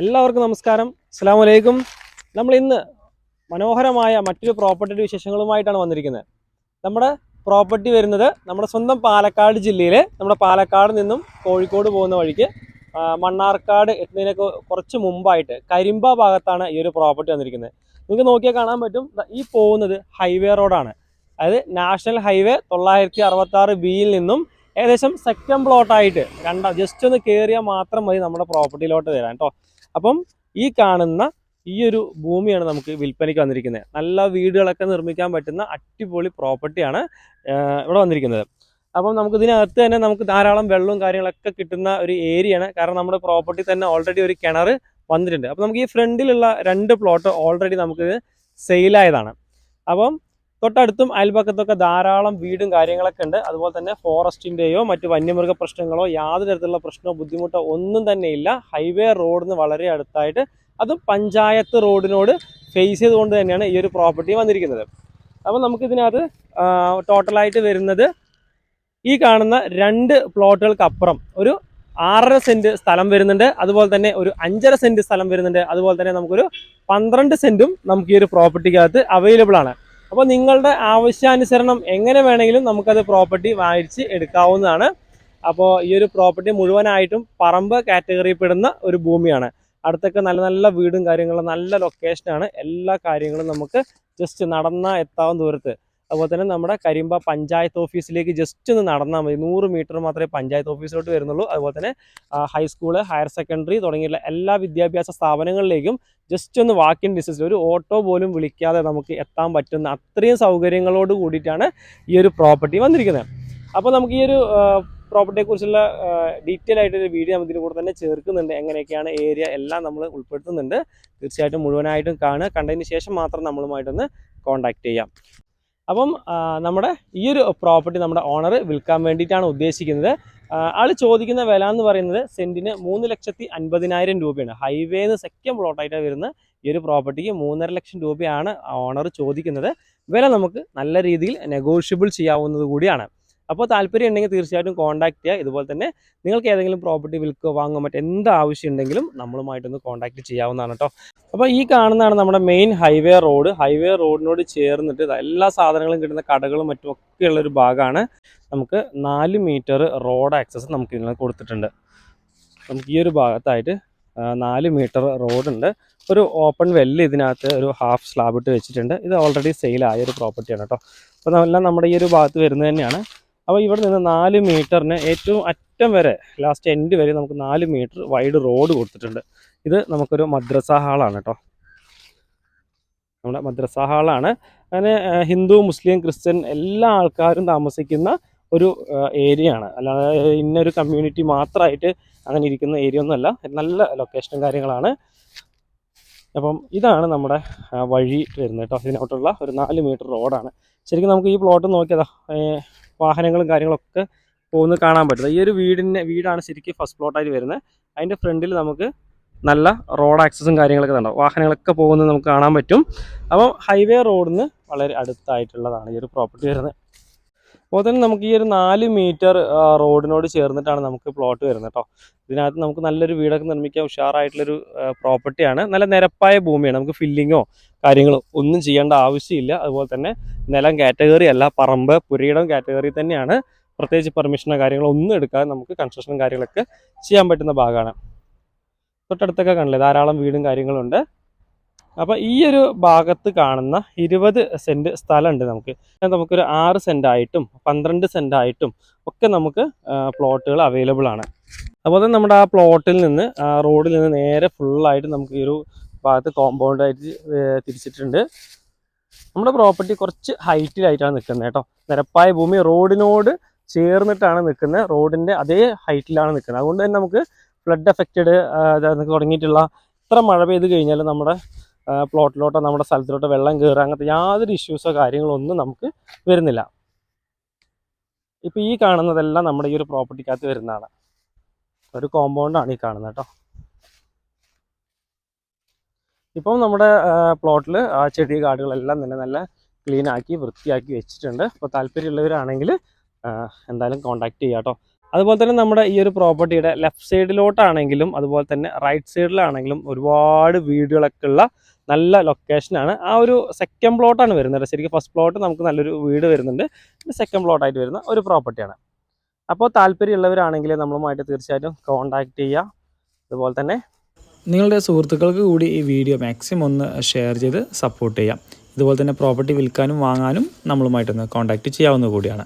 എല്ലാവർക്കും നമസ്കാരം. അസ്സാം വലൈക്കും നമ്മൾ ഇന്ന് മനോഹരമായ മറ്റൊരു പ്രോപ്പർട്ടിയുടെ വിശേഷങ്ങളുമായിട്ടാണ് വന്നിരിക്കുന്നത്. നമ്മുടെ പ്രോപ്പർട്ടി വരുന്നത് നമ്മുടെ സ്വന്തം പാലക്കാട് ജില്ലയിൽ നമ്മുടെ പാലക്കാട് നിന്നും കോഴിക്കോട് പോകുന്ന വഴിക്ക് മണ്ണാർക്കാട് എത്തുന്നതിനൊക്കെ കുറച്ച് മുമ്പായിട്ട് കരിമ്പ ഭാഗത്താണ് ഈ ഒരു പ്രോപ്പർട്ടി വന്നിരിക്കുന്നത്. നിങ്ങൾക്ക് നോക്കിയാൽ കാണാൻ പറ്റും. ഈ പോകുന്നത് ഹൈവേ റോഡാണ് അതായത് നാഷണൽ ഹൈവേ തൊള്ളായിരത്തി അറുപത്തി ആറ് ബിയിൽ നിന്നും ഏകദേശം സെക്കൻഡ് പ്ലോട്ടായിട്ട് രണ്ടാം ജസ്റ്റ് ഒന്ന് കയറിയാൽ മാത്രം മതി നമ്മുടെ പ്രോപ്പർട്ടിയിലോട്ട് തരാം കേട്ടോ അപ്പം ഈ കാണുന്ന ഈ ഒരു ഭൂമിയാണ് നമുക്ക് വിൽപ്പനയ്ക്ക് വന്നിരിക്കുന്നത്. നല്ല വീടുകളൊക്കെ നിർമ്മിക്കാൻ പറ്റുന്ന അടിപൊളി പ്രോപ്പർട്ടിയാണ് ഇവിടെ വന്നിരിക്കുന്നത്. അപ്പം നമുക്ക് ഇതിനകത്ത് തന്നെ നമുക്ക് ധാരാളം വെള്ളവും കാര്യങ്ങളൊക്കെ കിട്ടുന്ന ഒരു ഏരിയയാണ് കാരണം നമ്മുടെ പ്രോപ്പർട്ടി തന്നെ ഓൾറെഡി ഒരു കിണർ വന്നിട്ടുണ്ട്. അപ്പം നമുക്ക് ഈ ഫ്രണ്ടിലുള്ള രണ്ട് പ്ലോട്ട് ഓൾറെഡി നമുക്ക് സെയിലായതാണ് അപ്പം തൊട്ടടുത്തും അയൽപക്കത്തൊക്കെ ധാരാളം വീടും കാര്യങ്ങളൊക്കെ ഉണ്ട്. അതുപോലെ തന്നെ ഫോറസ്റ്റിന്റെയോ മറ്റ് വന്യമൃഗ പ്രശ്നങ്ങളോ യാതൊരു തരത്തിലുള്ള പ്രശ്നമോ ബുദ്ധിമുട്ടോ ഒന്നും തന്നെ ഇല്ല. ഹൈവേ റോഡിന് വളരെ അടുത്തായിട്ട് അതും പഞ്ചായത്ത് റോഡിനോട് ഫേസ് ചെയ്തുകൊണ്ട് തന്നെയാണ് ഈ ഒരു പ്രോപ്പർട്ടി വന്നിരിക്കുന്നത്. അപ്പോൾ നമുക്കിതിനകത്ത് ടോട്ടലായിട്ട് വരുന്നത് ഈ കാണുന്ന രണ്ട് പ്ലോട്ടുകൾക്ക് അപ്പുറം ഒരു ആറര സെന്റ് സ്ഥലം വരുന്നുണ്ട്. അതുപോലെ തന്നെ ഒരു അഞ്ചര സെന്റ് സ്ഥലം വരുന്നുണ്ട്. അതുപോലെ തന്നെ നമുക്കൊരു പന്ത്രണ്ട് സെന്റും നമുക്ക് ഈ ഒരു പ്രോപ്പർട്ടിക്കകത്ത് അവൈലബിൾ ആണ് അപ്പോൾ നിങ്ങളുടെ ആവശ്യാനുസരണം എങ്ങനെ വേണമെങ്കിലും നമുക്കത് പ്രോപ്പർട്ടി വാങ്ങിച്ച് എടുക്കാവുന്നതാണ്. അപ്പോൾ ഈ ഒരു പ്രോപ്പർട്ടി മുഴുവനായിട്ടും പറമ്പ് കാറ്റഗറിയിൽ പെടുന്ന ഒരു ഭൂമിയാണ്. അടുത്തൊക്കെ നല്ല നല്ല വീടും കാര്യങ്ങളും നല്ല ലൊക്കേഷനാണ് എല്ലാ കാര്യങ്ങളും നമുക്ക് ജസ്റ്റ് നടന്നാൽ എത്താവുന്ന ദൂരത്ത്. അതുപോലെ തന്നെ നമ്മുടെ കരിമ്പ പഞ്ചായത്ത് ഓഫീസിലേക്ക് ജസ്റ്റ് ഒന്ന് നടന്നാൽ മതി. നൂറ് മീറ്റർ മാത്രമേ പഞ്ചായത്ത് ഓഫീസിലോട്ട് വരുന്നുള്ളൂ. അതുപോലെ തന്നെ ഹൈസ്കൂൾ ഹയർ സെക്കൻഡറി തുടങ്ങിയുള്ള എല്ലാ വിദ്യാഭ്യാസ സ്ഥാപനങ്ങളിലേക്കും ജസ്റ്റ് ഒന്ന് വാക്കിൻ ഡിസ്റ്റൻസിൽ ഒരു ഓട്ടോ പോലും വിളിക്കാതെ നമുക്ക് എത്താൻ പറ്റുന്ന അത്രയും സൗകര്യങ്ങളോട് കൂടിയിട്ടാണ് ഈ ഒരു പ്രോപ്പർട്ടി വന്നിരിക്കുന്നത്. അപ്പോൾ നമുക്ക് ഈ ഒരു പ്രോപ്പർട്ടിയെ കുറിച്ചുള്ള ഡീറ്റെയിൽ ആയിട്ട് ഒരു വീഡിയോ നമ്മൾ ഇതിന് കൂടെ തന്നെ ചേർക്കുന്നുണ്ട്. എങ്ങനെയൊക്കെയാണ് ഏരിയ എല്ലാം നമ്മൾ ഉൾപ്പെടുത്തുന്നുണ്ട്. തീർച്ചയായിട്ടും മുഴുവനായിട്ടും കാണുക. കണ്ടതിന് ശേഷം മാത്രം നമ്മളുമായിട്ടൊന്ന് കോൺടാക്ട് ചെയ്യാം. അപ്പം നമ്മുടെ ഈ ഒരു പ്രോപ്പർട്ടി നമ്മുടെ ഓണർ വിൽക്കാൻ വേണ്ടിയിട്ടാണ് ഉദ്ദേശിക്കുന്നത്. ആൾ ചോദിക്കുന്ന വില എന്ന് പറയുന്നത് സെന്റിന് മൂന്ന് ലക്ഷത്തി അൻപതിനായിരം രൂപയാണ്. ഹൈവേന്ന് സെക്കൻഡ് പ്ലോട്ടായിട്ട് വരുന്ന ഈ ഒരു പ്രോപ്പർട്ടിക്ക് മൂന്നര ലക്ഷം രൂപയാണ് ഓണർ ചോദിക്കുന്നത്. വില നമുക്ക് നല്ല രീതിയിൽ നെഗോഷ്യബിൾ ചെയ്യാവുന്നത് കൂടിയാണ്. അപ്പോൾ താല്പര്യം ഉണ്ടെങ്കിൽ തീർച്ചയായിട്ടും കോൺടാക്ട് ചെയ്യുക. ഇതുപോലെ തന്നെ നിങ്ങൾക്ക് ഏതെങ്കിലും പ്രോപ്പർട്ടി വിൽക്കുക വാങ്ങുക മറ്റേ എന്ത് ആവശ്യം ഉണ്ടെങ്കിലും നമ്മളുമായിട്ടൊന്ന് കോൺടാക്ട് ചെയ്യാവുന്നതാണ് കേട്ടോ. അപ്പോൾ ഈ കാണുന്നതാണ് നമ്മുടെ മെയിൻ ഹൈവേ റോഡ് ഹൈവേ റോഡിനോട് ചേർന്നിട്ട് എല്ലാ സാധനങ്ങളും കിട്ടുന്ന കടകളും മറ്റും ഒക്കെയുള്ള ഒരു ഭാഗമാണ്. നമുക്ക് നാല് മീറ്റർ റോഡ് ആക്സസ് നമുക്ക് ഇതിനെ കൊടുത്തിട്ടുണ്ട്. നമുക്ക് ഈ ഒരു ഭാഗത്തായിട്ട് നാല് മീറ്റർ റോഡുണ്ട് ഒരു ഓപ്പൺ വെല്ല് ഇതിനകത്ത് ഒരു ഹാഫ് സ്ലാബ് ഇട്ട് വെച്ചിട്ടുണ്ട്. ഇത് ഓൾറെഡി സെയിലായ ഒരു പ്രോപ്പർട്ടിയാണ് കേട്ടോ. അപ്പോൾ എല്ലാം നമ്മുടെ ഈ ഒരു ഭാഗത്ത് വരുന്നത് തന്നെയാണ്. അപ്പോൾ ഇവിടെ നിന്ന് നാല് മീറ്ററിന് ഏറ്റവും അറ്റം വരെ ലാസ്റ്റ് എൻഡ് വരെ നമുക്ക് നാല് മീറ്റർ വൈഡ് റോഡ് കൊടുത്തിട്ടുണ്ട്. ഇത് നമുക്കൊരു മദ്രസ ഹാളാണ് കേട്ടോ നമ്മുടെ മദ്രസ ഹാളാണ് അങ്ങനെ ഹിന്ദു മുസ്ലിം ക്രിസ്ത്യൻ എല്ലാ ആൾക്കാരും താമസിക്കുന്ന ഒരു ഏരിയ ആണ്. അല്ലാതെ ഇന്നൊരു കമ്മ്യൂണിറ്റി മാത്രമായിട്ട് അങ്ങനെ ഇരിക്കുന്ന ഏരിയ ഒന്നുമല്ല നല്ല ലൊക്കേഷനും കാര്യങ്ങളാണ്. അപ്പം ഇതാണ് നമ്മുടെ വഴി വരുന്നത് കേട്ടോ ഇതിനോട്ടുള്ള ഒരു നാല് മീറ്റർ റോഡാണ് ശരിക്കും നമുക്ക് ഈ പ്ലോട്ട് നോക്കിയതാ വാഹനങ്ങളും കാര്യങ്ങളൊക്കെ പോകുന്നത് കാണാൻ പറ്റും. ഈ ഒരു വീടിന്റെ വീടാണ് ശരിക്കും ഫസ്റ്റ് പ്ലോട്ടായിട്ട് വരുന്നത്. അതിന്റെ ഫ്രണ്ടിൽ നമുക്ക് നല്ല റോഡ് ആക്സസും കാര്യങ്ങളൊക്കെ ഉണ്ടാവും വാഹനങ്ങളൊക്കെ പോകുന്നത് നമുക്ക് കാണാൻ പറ്റും. അപ്പം ഹൈവേ റോഡിന് വളരെ അടുത്തായിട്ടുള്ളതാണ് ഈ ഒരു പ്രോപ്പർട്ടി വരുന്നത്. അപ്പോൾ തന്നെ നമുക്ക് ഈ ഒരു നാല് മീറ്റർ റോഡിനോട് ചേർന്നിട്ടാണ് നമുക്ക് പ്ലോട്ട് വരുന്നത് കേട്ടോ ഇതിനകത്ത് നമുക്ക് നല്ലൊരു വീടൊക്കെ നിർമ്മിക്കാൻ ഉഷാറായിട്ടുള്ളൊരു പ്രോപ്പർട്ടിയാണ് നല്ല നിരപ്പായ ഭൂമിയാണ്. നമുക്ക് ഫില്ലിങ്ങോ കാര്യങ്ങളോ ഒന്നും ചെയ്യേണ്ട ആവശ്യമില്ല. അതുപോലെ തന്നെ നിലം കാറ്റഗറി അല്ല പറമ്പ് പുരയിടം കാറ്റഗറി തന്നെയാണ്. പ്രത്യേകിച്ച് പെർമിഷനോ കാര്യങ്ങളോ ഒന്നും എടുക്കാതെ നമുക്ക് കൺസ്ട്രക്ഷനും കാര്യങ്ങളൊക്കെ ചെയ്യാൻ പറ്റുന്ന ഭാഗമാണ്. തൊട്ടടുത്തൊക്കെ കാണില്ലേ ധാരാളം വീടും കാര്യങ്ങളും ഉണ്ട്. അപ്പോൾ ഈ ഒരു ഭാഗത്ത് കാണുന്ന ഇരുപത് സെന്റ് സ്ഥലമുണ്ട് നമുക്ക്. നമുക്കൊരു ആറ് സെന്റായിട്ടും പന്ത്രണ്ട് സെന്റായിട്ടും ഒക്കെ നമുക്ക് പ്ലോട്ടുകൾ അവൈലബിൾ ആണ്. അതുപോലെ തന്നെ നമ്മുടെ ആ പ്ലോട്ടിൽ നിന്ന് റോഡിൽ നിന്ന് നേരെ ഫുള്ളായിട്ട് നമുക്ക് ഈ ഒരു ഭാഗത്ത് കോമ്പൗണ്ട് ആയിട്ട് തിരിച്ചിട്ടുണ്ട്. നമ്മുടെ പ്രോപ്പർട്ടി കുറച്ച് ഹൈറ്റിലായിട്ടാണ് നിൽക്കുന്നത് കേട്ടോ. നിരപ്പായ ഭൂമി റോഡിനോട് ചേർന്നിട്ടാണ് നിൽക്കുന്നത്. റോഡിന്റെ അതേ ഹൈറ്റിലാണ് നിൽക്കുന്നത്. അതുകൊണ്ട് തന്നെ നമുക്ക് ഫ്ലഡ് എഫക്റ്റഡ് തുടങ്ങിയിട്ടുള്ള ഇത്ര മഴ പെയ്ത് കഴിഞ്ഞാൽ നമ്മുടെ പ്ലോട്ടിലോട്ടോ നമ്മുടെ സ്ഥലത്തിലോട്ടോ വെള്ളം കയറുക അങ്ങനത്തെ യാതൊരു ഇഷ്യൂസോ കാര്യങ്ങളോ ഒന്നും നമുക്ക് വരുന്നില്ല. ഇപ്പം ഈ കാണുന്നതെല്ലാം നമ്മുടെ ഈ ഒരു പ്രോപ്പർട്ടിക്കകത്ത് വരുന്നതാണ്. ഒരു കോമ്പൗണ്ടാണ് ഈ കാണുന്നത് കേട്ടോ. ഇപ്പം നമ്മുടെ പ്ലോട്ടിൽ ആ ചെടി കാടുകളെല്ലാം തന്നെ നല്ല ക്ലീൻ ആക്കി വൃത്തിയാക്കി വെച്ചിട്ടുണ്ട്. അപ്പോൾ താല്പര്യമുള്ളവരാണെങ്കിൽ എന്തായാലും കോൺടാക്റ്റ് ചെയ്യാം കേട്ടോ. അതുപോലെ തന്നെ നമ്മുടെ ഈ ഒരു പ്രോപ്പർട്ടിയുടെ ലെഫ്റ്റ് സൈഡിലോട്ടാണെങ്കിലും അതുപോലെ തന്നെ റൈറ്റ് സൈഡിലാണെങ്കിലും ഒരുപാട് വീടുകളൊക്കെ ഉള്ള നല്ല ലൊക്കേഷനാണ് ആ ഒരു സെക്കൻഡ് പ്ലോട്ടാണ് വരുന്നത് ശരിക്കും ഫസ്റ്റ് പ്ലോട്ട് നമുക്ക് നല്ലൊരു വീട് വരുന്നുണ്ട്. സെക്കൻഡ് പ്ലോട്ടായിട്ട് വരുന്ന ഒരു പ്രോപ്പർട്ടിയാണ് അപ്പോൾ താല്പര്യമുള്ളവരാണെങ്കിൽ നമ്മളുമായിട്ട് തീർച്ചയായിട്ടും കോൺടാക്ട് ചെയ്യുക അതുപോലെ തന്നെ നിങ്ങളുടെ സുഹൃത്തുക്കൾക്ക് കൂടി ഈ വീഡിയോ മാക്സിമം ഒന്ന് ഷെയർ ചെയ്ത് സപ്പോർട്ട് ചെയ്യാം. ഇതുപോലെ തന്നെ പ്രോപ്പർട്ടി വിൽക്കാനും വാങ്ങാനും നമ്മളുമായിട്ടൊന്ന് കോൺടാക്റ്റ് ചെയ്യാവുന്ന കൂടിയാണ്.